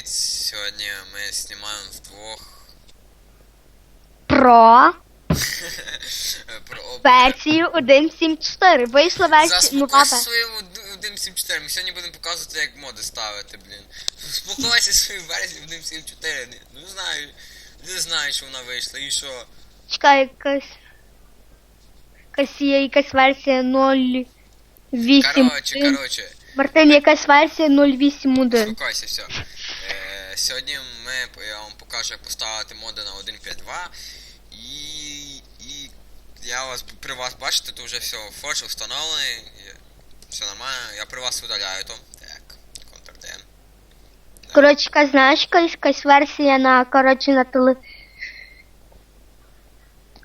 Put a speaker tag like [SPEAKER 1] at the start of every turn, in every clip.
[SPEAKER 1] привіт! Сьогодні ми знімаємо вдвох
[SPEAKER 2] Про
[SPEAKER 1] про об-
[SPEAKER 2] версію 1.7.4. Вийшла версія нова
[SPEAKER 1] свою 1.7.4. Ми сьогодні будемо показувати, як моди ставити, блін. Успокойся свою версію 1.7.4. Не- Ну знаю. Не знаю, що вона вийшла і що.
[SPEAKER 2] Чекай, якась. Якась є якась версія 0.8.
[SPEAKER 1] Короче, короче.
[SPEAKER 2] Мартин, якась версія 0.8.1.
[SPEAKER 1] Успокойся, все. Сьогодні ми, я вам покажу, як поставити моди на 1.5.2. І, і я вас при вас бачите, то вже все, форш встановлений. Все нормально. Я при вас видаляю то. Так, Ctrl-D.
[SPEAKER 2] Коротше, якась, знаєш, якась, версія на, коротше, на теле...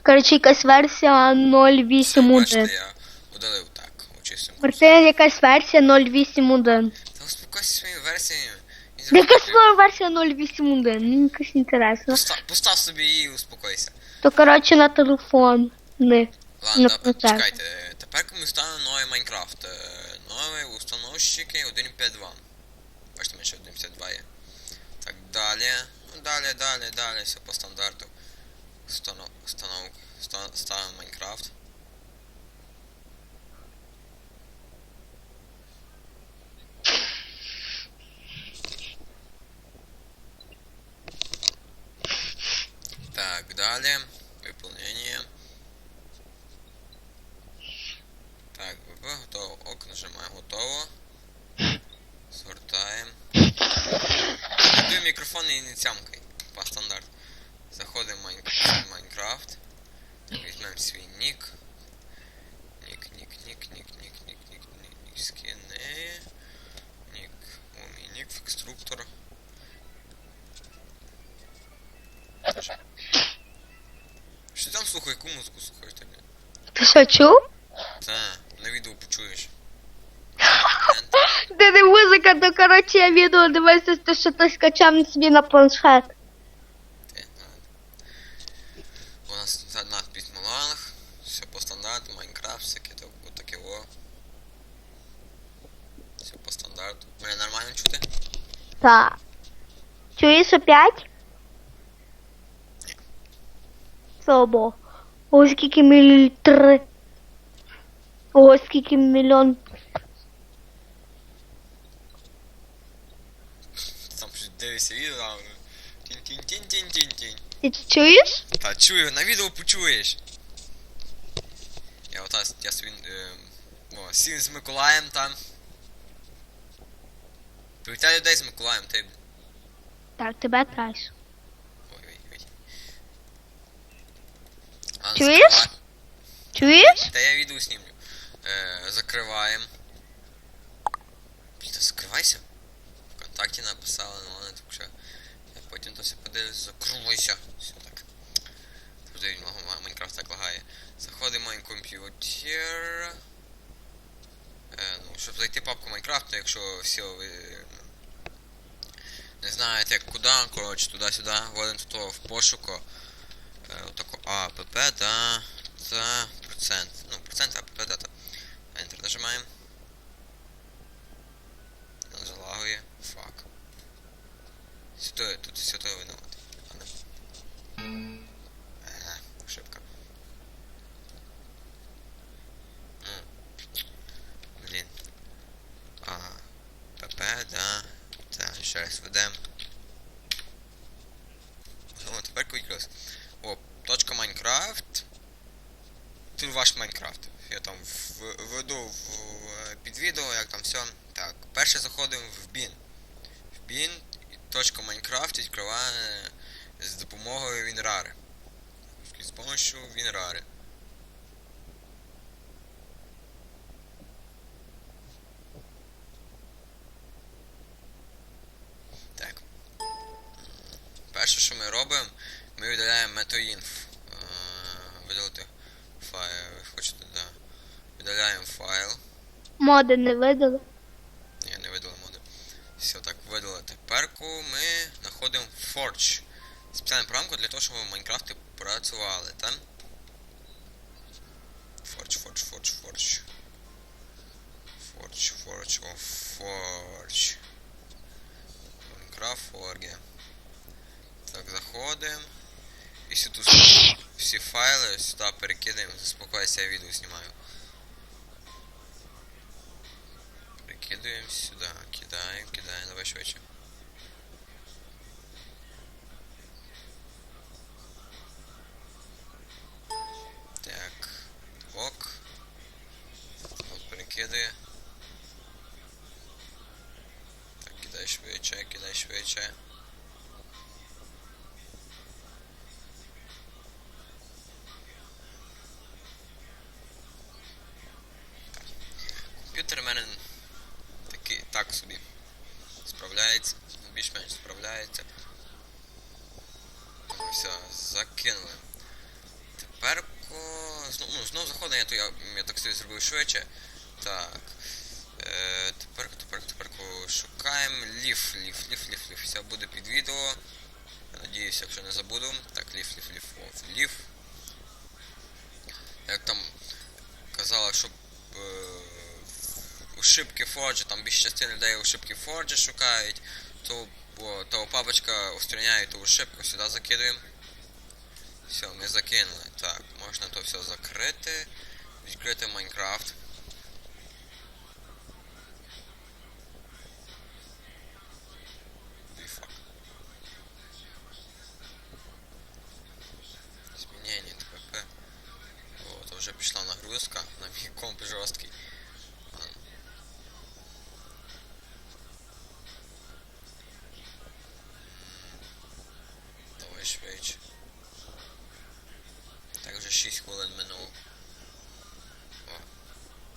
[SPEAKER 2] Коротше, якась версія
[SPEAKER 1] Все,
[SPEAKER 2] 0.8.1.
[SPEAKER 1] бачите, я удалив так. Очистив.
[SPEAKER 2] Мартин, якась версія 0.8.1.
[SPEAKER 1] Та успокойся своєю версією. І
[SPEAKER 2] Яка
[SPEAKER 1] зробити-
[SPEAKER 2] своя версія 0.8.1? Мені якось інтересно.
[SPEAKER 1] Постав, постав собі її і успокойся.
[SPEAKER 2] То, коротше, на телефон. Не.
[SPEAKER 1] Ладно,
[SPEAKER 2] Ну,
[SPEAKER 1] да,
[SPEAKER 2] ну, так.
[SPEAKER 1] чекайте. Тепер ми ставимо новий Майнкрафт. Е, Новий установщики 1.5.2. Бачите, ще 1.5.2 є. Так, далі. Ну, далі, далі, далі, все по стандарту. Установ, установ, ста- ставимо Майнкрафт. Далее. Выполнение. Так, ВП готово. Ок, нажимаем готово. Згортаємо. Люблю мікрофон і не тямкай. По стандарту. Заходимо в Майн- Майнкрафт. Візьмемо свій нік. Нік, нік, нік, нік, нік, нік, нік, нік, нік, скини. Нік. О, мій нік, конструктор. Що ти там слухай, яку музику слухаєш ти?
[SPEAKER 2] Ти що чув?
[SPEAKER 1] Та, на відео почуєш.
[SPEAKER 2] Де не музика, то коротше я відео дивився, то що ти скачав собі на планшет.
[SPEAKER 1] Ти. У нас тут надпись Маланг, все по стандарту, Майнкрафт, всяке таке о. Все по стандарту. Мене нормально чути?
[SPEAKER 2] Так. Чуєш опять? Слава Богу. Ось скільки мілітри. Ось скільки мільйон.
[SPEAKER 1] Там щось дивишся відео, там. Тінь-тінь-тінь-тінь-тінь.
[SPEAKER 2] Ти чуєш?
[SPEAKER 1] Та чую, на відео почуєш. Я отас, я собі, е, о, сів з Миколаєм там. Привітай людей з Миколаєм, ти.
[SPEAKER 2] Так, тебе теж. Чуєш? Чуєш?
[SPEAKER 1] Та я відео знімлю. Е, закриваємо. Блін, закривайся. Вконтакті написали, ну ладно, так що. Я потім то все подивлюсь, закривайся. Все так. Завжди він лагає, Майнкрафт так лагає. Заходимо в комп'ютер. Е, ну, щоб зайти папку Майнкрафту, якщо все ви не знаєте куди, коротше, туди-сюди, вводимо тут в пошуку. Е, отако АПП, да, за процент. Ну, процент АПП дата. Enter нажимаємо. Залагує. Фак. Сюди, тут сюди виноват. Ладно. Е, ошибка. Ну, блін. А, ПП, да. Так, ще раз ведемо. Ну, тепер якраз. О, точка Майнкрафт. Тут ваш Майнкрафт. Я там в- введу в, в- під відео, як там все. Так, перше заходимо в bin. В bin точка Майнкрафт відкриває з допомогою WinRAR. З допомогою WinRAR. Так. Перше, що ми робимо, ми видаляємо MetoInf. Е, Видалити файл. Ви хочете, да. Видаляємо файл.
[SPEAKER 2] Моди не видали.
[SPEAKER 1] Ні, не видали моди. Все так, видали. Теперку ми знаходимо Forge. Спеціальну програмку для того, щоб в Майнкрафті працювали, там. Forge, Forge, Forge, Forge. Forge, Forge, о, Forge. Майнкрафт оргія. Так, заходимо. І сюди всі файли сюди перекидаємо. Заспокойся, я відео знімаю. Перекидуємо сюди, кидаємо, кидаємо, давай швидше. Так, ок. От перекидує. Так, кидай швидше, кидай швидше. Комп'ютер у мене такий так собі. Справляється, більш-менш справляється. Все, закинули. Тепер знов, ну, знов заходимо, я, так собі зробив швидше. Так. Е, тепер, тепер, тепер шукаємо ліф, ліф, ліф, ліф, ліф. Все буде під відео. Надіюсь, якщо не забуду. Так, ліф, ліф, ліф, от, ліф. Як там казала, щоб е, ошибки Форджа, там більш частина людей ошибки Форджа шукають, то, бо, то папочка устраняє ту ошибку, сюди закидуємо. Все, ми закинули. Так, можна то все закрити. Відкрити Майнкрафт. Змінення ТПП. О, то вже пішла нагрузка на мій комп жорсткий. Давай швидше. Так вже 6 хвилин минуло. О,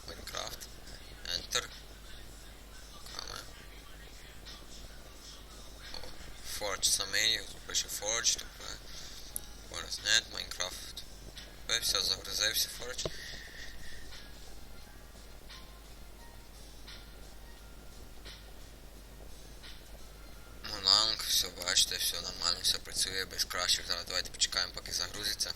[SPEAKER 1] Майнкрафт. Enter. Каме. О, Forge também, тут пише Forge, тупе. Forest.net, Minecraft. Все, загрузився Forge. Монанг, все бачите, все нормально, все працює без кращих. Зараз давайте почекаємо, поки загрузиться.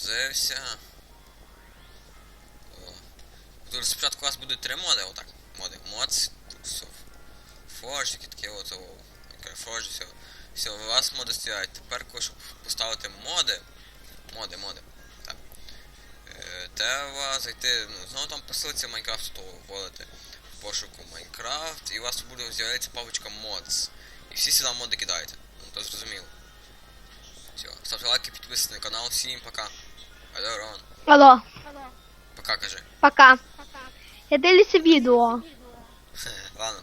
[SPEAKER 1] Загрузився. О. Спочатку у вас будуть три моди, отак. Моди. Тут все. Forge, такі такі от, Forge, все. Все, у вас моди стоять. Тепер, коли щоб поставити моди. Моди, моди. Так. Е, треба зайти, ну, знову там по ссылці Майнкрафт, то вводити пошуку Майнкрафт, і у вас буде з'явитися папочка Mods. І всі сюди моди кидаєте. Ну, то зрозуміло. Все, ставте лайки, підписуйтесь на канал, всім пока. Алло, Рон.
[SPEAKER 2] Алло.
[SPEAKER 1] Пока кажи.
[SPEAKER 2] Пока. Я дивлюся відео. Ладно,